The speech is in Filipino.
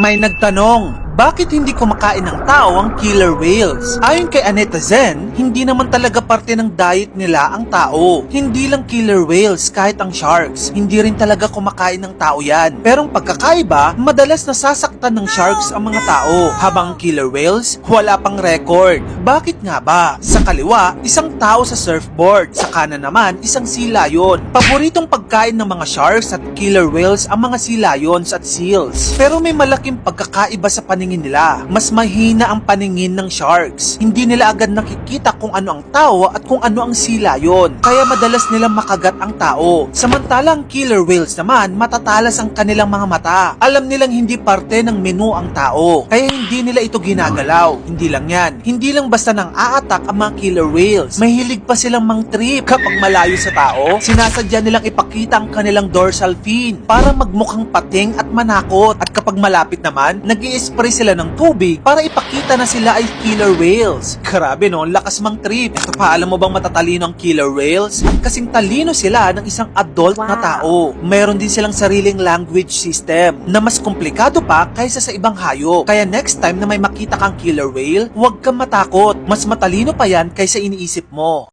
May nagtanong, bakit hindi kumakain ng tao ang killer whales? Ayon kay Aneta Zen, hindi naman talaga parte ng diet nila ang tao. Hindi lang killer whales, kahit ang sharks. Hindi rin talaga kumakain ng tao yan. Pero ang pagkakaiba, madalas nasasaktan ng sharks ang mga tao. Habang ang killer whales, wala pang record. Bakit nga ba? Sa kaliwa, isang tao sa surfboard. Sa kanan naman, isang sea lion. Paboritong pagkain ng mga sharks at killer whales ang mga sea lions at seals. Pero may malaking pagkakaiba sa paningin nila. Mas mahina ang paningin ng sharks. Hindi nila agad nakikita kung ano ang tao at kung ano ang sea lion. Kaya madalas nilang makagat ang tao. Samantalang killer whales naman, matatalas ang kanilang mga mata. Alam nilang hindi parte ng menu ang tao. Kaya hindi nila ito ginagalaw. Hindi lang yan. Hindi lang basta nang aatak ang mga killer whales. Mahilig pa silang mang trip kapag malayo sa tao. Sinasadya nilang ipakita ang kanilang dorsal fin para magmukhang pating at manakot. At kapag malapit naman, nag spray sila ng tubig para ipakita na sila ay killer whales. Grabe no, lakas mang trip. Ito pa, alam mo bang matatalino ang killer whales? Kasing talino sila ng isang adult na Wow. tao. Meron din silang sariling language system na mas komplikado pa kaysa sa ibang hayop. Kaya next time na may makita kang killer whale, huwag kang matakot. Mas matalino pa yan kaysa iniisip mo.